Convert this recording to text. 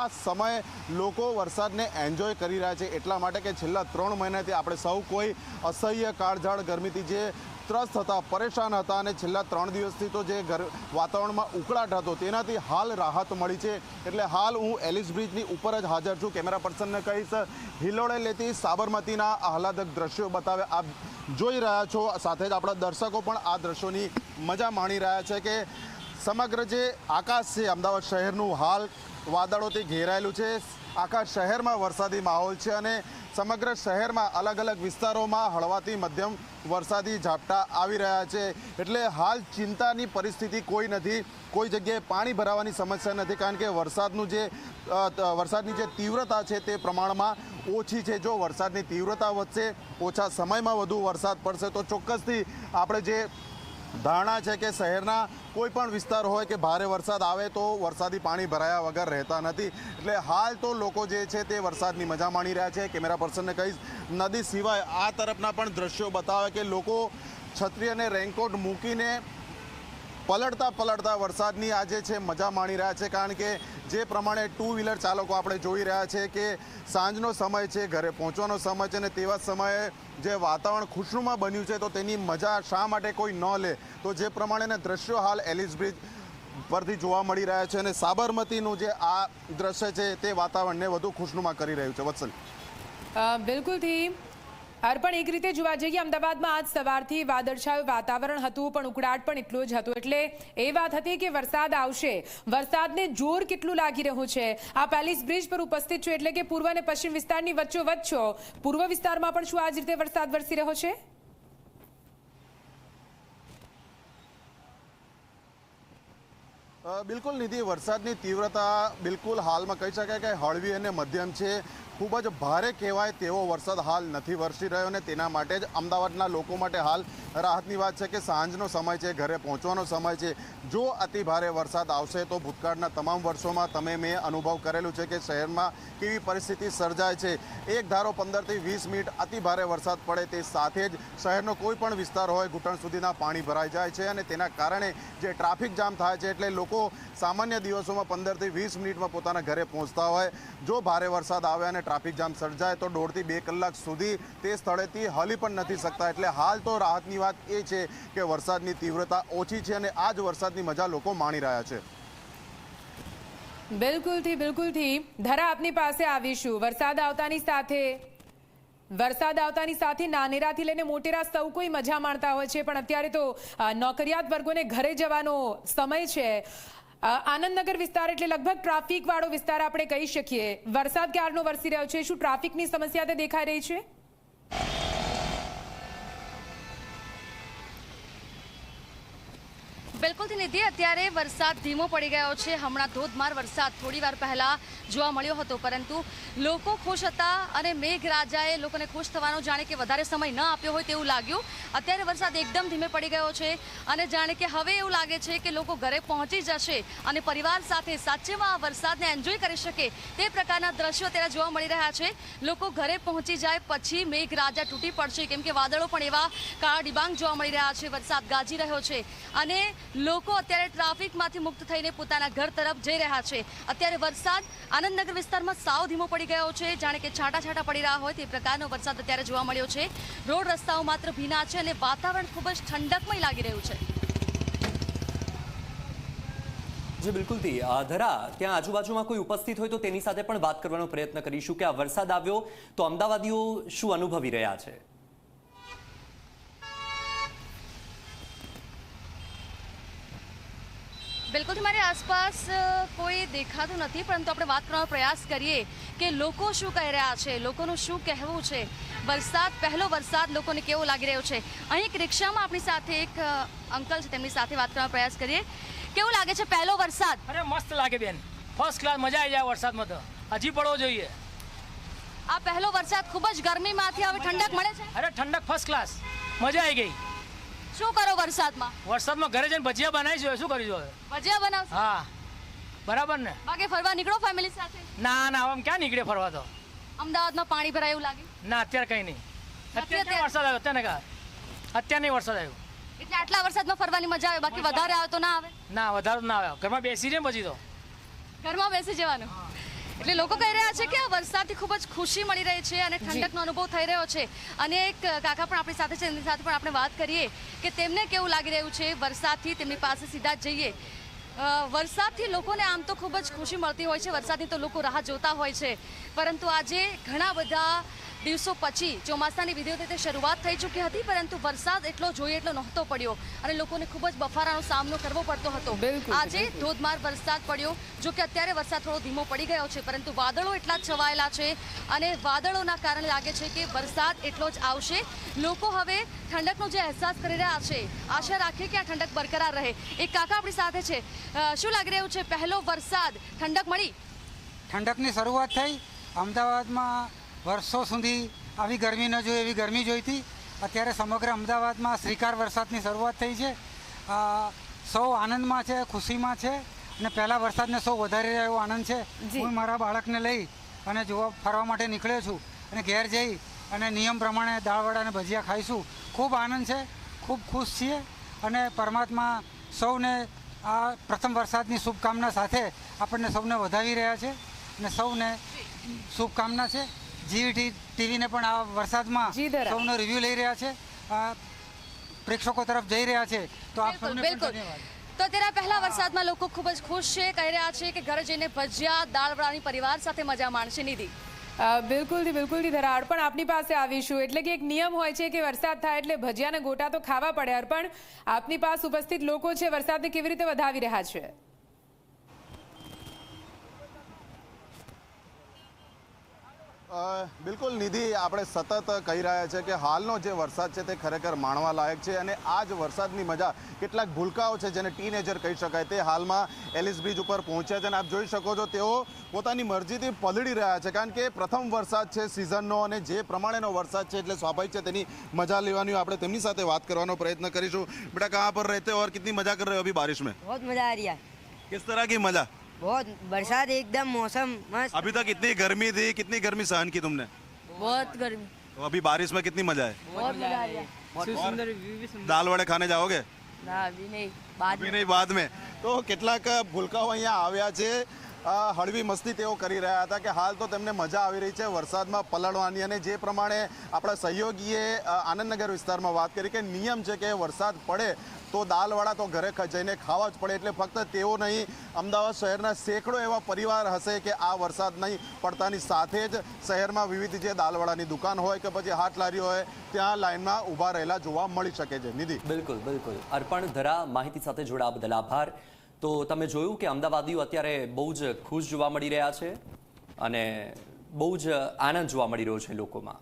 આ સમયે લોકો વરસાદને એન્જોય કરી રહ્યા છે. એટલા માટે કે છેલ્લા ત્રણ મહિનાથી આપણે સૌ કોઈ અસહ્ય કાળઝાળ ગરમીથી જે ત્રસ્ત હતા, પરેશાન હતા અને છેલ્લા ત્રણ દિવસથી તો જે ઘર વાતાવરણમાં ઉકળાટ હતો તેનાથી હાલ રાહત મળી છે. એટલે હાલ હું એલિસ બ્રિજની ઉપર જ હાજર છું. કેમેરા પર્સનને કહીશ હિલોળે લેતી સાબરમતીના આહલાદક દ્રશ્યો બતાવે આપ જોઈ રહ્યા છો. સાથે જ આપણા દર્શકો પણ આ દ્રશ્યોની મજા માણી રહ્યા છે કે સમગ્ર જે આકાશ છે, અમદાવાદ શહેરનું હાલ વાદળોથી ઘેરાયેલું છે. આખા શહેરમાં વરસાદી માહોલ છે અને સમગ્ર શહેરમાં અલગ અલગ વિસ્તારોમાં હળવાથી મધ્યમ વરસાદી ઝાપટા આવી રહ્યા છે. એટલે હાલ ચિંતાની પરિસ્થિતિ કોઈ નથી. કોઈ જગ્યાએ પાણી ભરાવાની સમસ્યા નથી કારણ કે વરસાદનું જે વરસાદની જે તીવ્રતા છે તે પ્રમાણમાં ઓછી છે. જો વરસાદની તીવ્રતા વધશે, ઓછા સમયમાં વધુ વરસાદ પડશે, તો ચોક્કસથી આપણે જે ધારણા છે કે શહેરના કોઈ પણ વિસ્તાર હોય કે ભારે વરસાદ આવે તો વરસાદી પાણી ભરાયા વગર રહેતા નથી. એટલે હાલ તો લોકો જે છે તે વરસાદની મજા માણી રહ્યા છે. કેમેરા પર્સનને કહીશ, નદી સિવાય આ તરફના પણ દ્રશ્યો બતાવે કે લોકો છત્રી અને રેનકોટ મૂકીને પલળતા પલળતા વરસાદની આજે છે મજા માણી રહ્યા છે, કારણ કે જે પ્રમાણે ટુ વ્હીલર ચાલકો આપણે જોઈ રહ્યા છે કે સાંજનો સમય છે, ઘરે પહોંચવાનો સમય છે અને તેવા સમયે જે વાતાવરણ ખુશનુમા બન્યું છે, તો તેની મજા શા માટે કોઈ ન લે? તો જે પ્રમાણેના દ્રશ્યો હાલ એલિસ બ્રિજ પરથી જોવા મળી રહ્યા છે અને સાબરમતીનું જે આ દ્રશ્ય છે, તે વાતાવરણને વધુ ખુશનુમા કરી રહ્યું છે. વત્સલ. બિલકુલથી અર્પણ એક રીતે જોવા જઈએ, અમદાવાદમાં આજ સવારથી વાદળછાયું વાતાવરણ હતું, પણ ઉકળાટ પણ એટલો જ હતો. એટલે એ વાત હતી કે વરસાદ આવશે. વરસાદને જોર કેટલું લાગી રહ્યું છે? આ પેલિસ બ્રિજ પર ઉપસ્થિત છો એટલે કે પૂર્વ અને પશ્ચિમ વિસ્તારની વચ્ચો છો. પૂર્વ વિસ્તારમાં પણ શું આ રીતે વરસાદ વરસી રહ્યો છે? બિલકુલ નિધિ, વરસાદની તીવ્રતા બિલકુલ હાલમાં કહી શકાય કે હળવી અને મધ્યમ છે. ખૂબ જ ભારે કહેવાય તેવો વરસાદ હાલ નથી વરસી રહ્યો અને તેના માટે જ અમદાવાદના લોકો માટે હાલ રાહતની વાત છે કે સાંજનો સમય છે, ઘરે પહોંચવાનો સમય છે. જો અતિ ભારે વરસાદ આવશે તો ભૂતકાળના તમામ વર્ષોમાં તમે મેં અનુભવ કરેલું છે કે શહેરમાં કેવી પરિસ્થિતિ સર્જાય છે. એક ધારો પંદરથી વીસ મિનિટ અતિ ભારે વરસાદ પડે તે સાથે જ શહેરનો કોઈ પણ વિસ્તાર હોય ઘૂંટણ સુધીના પાણી ભરાઈ જાય છે અને તેના કારણે જે ટ્રાફિક જામ થાય છે એટલે લોકો સામાન્ય દિવસોમાં પંદરથી વીસ મિનિટમાં પોતાના ઘરે પહોંચતા હોય. જો ભારે વરસાદ આવે અને ટ્રાફિક જામ સર્જાય તો દોઢથી બે કલાક સુધી તે સ્થળેથી હલી પણ નથી શકતા. એટલે હાલ તો રાહતની વાત એ છે કે વરસાદની તીવ્રતા ઓછી છે અને આ જ વરસાદની મજા લોકો માણી રહ્યા છે. બિલકુલથી બિલકુલથી. ધરા આપની પાસે આવીશું. વરસાદ આવતાની સાથે, વરસાદ આવતાની સાથે નાનેરાથી લઈને મોટેરા સૌ કોઈ મજા માણતા હોય છે. પણ અત્યારે તો નોકરિયાત વર્ગોને ઘરે જવાનો સમય છે. આનંદનગર વિસ્તાર એટલે લગભગ ટ્રાફિક વાળો વિસ્તાર આપણે કહી શકીએ. વરસાદ ક્યારનો વરસી રહ્યો છે? શું ટ્રાફિકની સમસ્યા તે દેખાઈ રહી છે? બિલકુલથી નિધિ અત્યારે વરસાદ ધીમો પડી ગયો છે. હમણાં ધોધમાર વરસાદ થોડી વાર પહેલા જોવા મળ્યો હતો, પરંતુ લોકો ખુશ હતા અને મેઘરાજાએ લોકોને ખુશ થવાનો જાણે કે વધારે સમય ન આપ્યો હોય તેવું લાગ્યું. અત્યારે વરસાદ એકદમ ધીમે પડી ગયો છે અને જાણે કે હવે એવું લાગે છે કે લોકો ઘરે પહોંચી જશે અને પરિવાર સાથે સાચેમાં આ વરસાદને એન્જોય કરી શકે તે પ્રકારના દ્રશ્યો અત્યારે જોવા મળી રહ્યા છે. લોકો ઘરે પહોંચી જાય પછી મેઘરાજા તૂટી પડશે. કેમ કે વાદળો પણ એવા કાળા ડિબાંગ જોવા મળી રહ્યા છે. વરસાદ ગાજી રહ્યો છે. અને લોકો અત્યારે ટ્રાફિકમાંથી મુક્ત થઈને પોતાના ઘર તરફ જઈ રહ્યા છે. અત્યારે વરસાદ આનંદનગર વિસ્તારમાં સાવ ધીમો પડી ગયો છે. જાણે કે છાંટા છાંટા પડી રહ્યા હોય તે પ્રકારનો વરસાદ અત્યારે જોવા મળ્યો છે. રોડ રસ્તાઓ માત્ર ભીના છે અને વાતાવરણ ખૂબ જ ઠંડકમય લાગી રહ્યું છે. જી બિલકુલથી ધરા ત્યાં આજુબાજુમાં કોઈ ઉપસ્થિત હોય તો તેની સાથે પણ વાત કરવાનો પ્રયત્ન કરીશું કે આ વરસાદ આવ્યો તો અમદાવાદીઓ શું અનુભવી રહ્યા છે? બિલકુલ મારી આસપાસ કોઈ દેખાતું નથી પરંતુ આપણે વાત કરવાનો પ્રયાસ કરીએ કે લોકો શું કહી રહ્યા છે લોકોનું શું કહેવું છે? વરસાદ પહેલો વરસાદ લોકોને કેવો લાગી રહ્યો છે? અહીં એક રિક્ષામાં આપણી સાથે એક અંકલ છે તેમની સાથે વાત કરવાનો પ્રયાસ કરીએ. કેવું લાગે છે પહેલો વરસાદ? અરે મસ્ત લાગે બેન. ફર્સ્ટ ક્લાસ મજા આવી જાય વરસાદમાં તો. હજી પડવો જોઈએ. આ પહેલો વરસાદ ખૂબ જ ગરમીમાંથી હવે ઠંડક મળે છે? અરે ઠંડક ફર્સ્ટ ક્લાસ મજા આવી ગઈ. શું કરો વરસાદમાં? વરસાદમાં ઘરે જઈને ભજીયા બનાવી બનાવીશું શું કરી હવે? ભજીયા બનાવશો? હા. બરાબર ને? બાકી ફરવા નીકળો ફેમિલી સાથે? ના ના આમ ક્યાં નીકળે ફરવા તો? અમદાવાદમાં પાણી ભરાય એવું લાગે? ના અત્યારે કંઈ નહીં. અત્યારે વરસાદ આવ્યો? અત્યારે કા અત્યારે નહીં વરસાદ આવ્યો. એટલે આટલા વરસાદમાં ફરવાની મજા આવે બાકી વધારે આવે તો ના આવે? ના વધારે ના આવ્યો ઘરમાં બેસી જ ને પછી તો. ઘરમાં બેસી જવાનું? એટલે લોકો કહી રહ્યા છે કે આ વરસાદથી ખૂબ જ ખુશી મળી રહી છે અને ઠંડકનો અનુભવ થઈ રહ્યો છે. અને એક કાકા પણ આપણી સાથે છે એમની સાથે પણ આપણે વાત કરીએ કે તેમને કેવું લાગી રહ્યું છે વરસાદથી તેમની પાસે સીધા જ જઈએ. વરસાદથી લોકોને આમ તો ખૂબ જ ખુશી મળતી હોય છે વરસાદની તો લોકો રાહ જોતા હોય છે. પરંતુ આજે ઘણા બધા દિવસો પછી ચોમાસાની વિધિઓ રીતે શરૂઆત થઈ ચૂકી હતી પરંતુ વરસાદ એટલો જોઈએ એટલો નહોતો પડ્યો અને લોકોને ખૂબ જ બફારાનો સામનો કરવો પડતો હતો. આજે ધોધમાર વરસાદ પડ્યો જો કે અત્યારે વરસાદ થોડો ધીમો પડી ગયો છે પરંતુ વાદળો એટલા જ છવાયેલા છે અને વાદળોના કારણે લાગે છે કે વરસાદ એટલો જ આવશે. લોકો હવે ઠંડકનો જે અહેસાસ કરી રહ્યા છે આશા રાખીએ કે આ ઠંડક બરકરાર રહે. એક કાકા આપણી સાથે છે. શું લાગી રહ્યું છે? પહેલો વરસાદ ઠંડક મળી? ઠંડકની શરૂઆત થઈ. અમદાવાદમાં વર્ષો સુધી આવી ગરમી ન જોઈ એવી ગરમી જોઈતી અત્યારે સમગ્ર અમદાવાદમાં શ્રીકાર વરસાદની શરૂઆત થઈ છે. સૌ આનંદમાં છે ખુશીમાં છે અને પહેલાં વરસાદને સૌ વધારી રહ્યા એવો આનંદ છે. હું મારા બાળકને લઈ અને જોવા ફરવા માટે નીકળ્યો છું અને ઘેર જઈ અને નિયમ પ્રમાણે દાળવડા અને ભજીયા ખાઈશું. ખૂબ આનંદ છે ખૂબ ખુશ છીએ અને પરમાત્મા સૌને આ પ્રથમ વરસાદની શુભકામના સાથે આપણને સૌને વધાવી રહ્યા છે અને સૌને શુભકામના છે. જીવીટી ટીવીને પણ આ વરસાદમાં સૌનો રિવ્યૂ લઈ રહ્યા છે. પ્રેક્ષકો તરફ જઈ રહ્યા છે. તો આપ બિલકુલ સૌને બિલકુલ. તો અત્યારે પહેલા વરસાદમાં લોકો ખૂબ જ ખુશ છે કહી રહ્યા છે કે ઘરે જઈને ભજીયા દાળવડાની પરિવાર સાથે મજા માણશે નિધિ. બિલકુલથી બિલકુલથી ધરા અર્પણ આપની પાસે આવીશું. એટલે કે એક નિયમ હોય છે કે વરસાદ થાય એટલે ભજીયાના ગોટા તો ખાવા પડે. અર્પણ આપની પાસે ઉપસ્થિત લોકો છે. વરસાદને કેવી રીતે વધાવી રહ્યા છે? બિલકુલ નિધિ આપણે સતત કહી રહ્યા છે કે હાલનો જે વરસાદ છે તે ખરેખર માણવા લાયક છે અને આ જ વરસાદની મજા કેટલાક ભૂલકાઓ છે જેને ટીનેજર કહી શકાય તે હાલમાં એલિસ બ્રિજ ઉપર પહોંચ્યા છે અને આપ જોઈ શકો છો તેઓ પોતાની મરજીથી પલળી રહ્યા છે કારણ કે પ્રથમ વરસાદ છે સિઝનનો અને જે પ્રમાણેનો વરસાદ છે એટલે સ્વાભાવિક છે તેની મજા લેવાની આપણે તેમની સાથે વાત કરવાનો પ્રયત્ન કરીશું. બેટા કહાં પર રહેતે ઓર કેટલી મજા કર રહે અભી બારિશ મેં? બહુ મજા આ રહી કિસ તરહ કી મજા? बहुत बरसात एकदम मौसम मस्त अभी तक इतनी गर्मी थी कितनी गर्मी सहन की तुमने बहुत गर्मी तो अभी बारिश में कितनी मजा है बहुत मजा आ रही है दाल वड़े खाने जाओगे ना अभी नहीं बाद અભી નહીં બાદ મેં તો કેટલાક ભૂલકાઓ અહીંયા આવ્યા છે અ, હળવી મસ્તી તેઓ કરી રહ્યા હતા કે હાલ તો તેમને મજા આવી રહી છે વરસાદમાં પલળવાની અને જે પ્રમાણે આપણા સહયોગીએ અ, આનંદનગર વિસ્તારમાં વાત કરી કે નિયમ છે કે વરસાદ પડે તો દાલવડા તો ઘરે જઈને ખાવા જ પડે એટલે ફક્ત તેઓ નહીં, અમદાવાદ શહેરના સેંકડો એવા પરિવાર હશે કે આ વરસાદ નહીં પડતાની સાથે જ શહેરમાં વિવિધ જે દાલવડાની દુકાન હોય કે પછી હાટ લારી હોય, ત્યાં લાઇનમાં ઊભા રહેલા જોવા મળી શકે છે. નિધિ. બિલકુલ બિલકુલ. અર્પણ ધરા માહિતી સાથે જોડા બદલ આભાર. તો તમે જોયું કે અમદાવાદીઓ અત્યારે બહુ જ ખુશ જોવા મળી રહ્યા છે અને બહુ જ આનંદ જોવા મળી રહ્યો છે લોકોમાં.